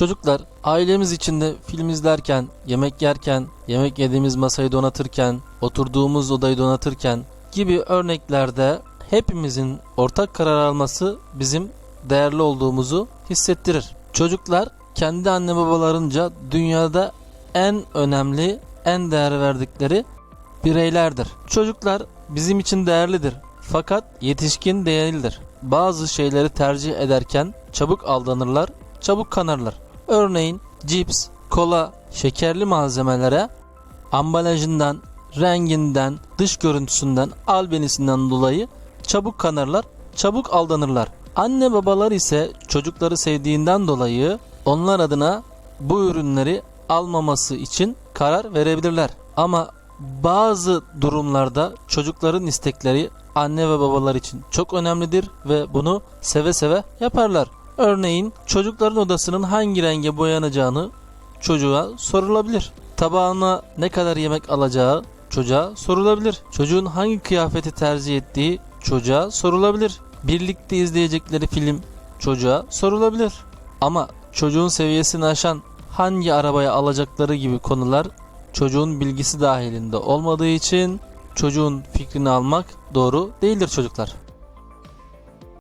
Çocuklar ailemiz içinde film izlerken, yemek yerken, yemek yediğimiz masayı donatırken, oturduğumuz odayı donatırken gibi örneklerde hepimizin ortak karar alması bizim değerli olduğumuzu hissettirir. Çocuklar kendi anne babalarınca dünyada en önemli, en değer verdikleri bireylerdir. Çocuklar bizim için değerlidir fakat yetişkin değildir. Bazı şeyleri tercih ederken çabuk aldanırlar, çabuk kanarlar. Örneğin cips, kola, şekerli malzemelere ambalajından, renginden, dış görüntüsünden, albenisinden dolayı çabuk kanarlar, çabuk aldanırlar. Anne babalar ise çocukları sevdiğinden dolayı onlar adına bu ürünleri almaması için karar verebilirler. Ama bazı durumlarda çocukların istekleri anne ve babalar için çok önemlidir ve bunu seve seve yaparlar. Örneğin çocukların odasının hangi renge boyanacağını çocuğa sorulabilir. Tabağına ne kadar yemek alacağı çocuğa sorulabilir. Çocuğun hangi kıyafeti tercih ettiği çocuğa sorulabilir. Birlikte izleyecekleri film çocuğa sorulabilir. Ama çocuğun seviyesini aşan hangi arabaya alacakları gibi konular çocuğun bilgisi dahilinde olmadığı için çocuğun fikrini almak doğru değildir çocuklar.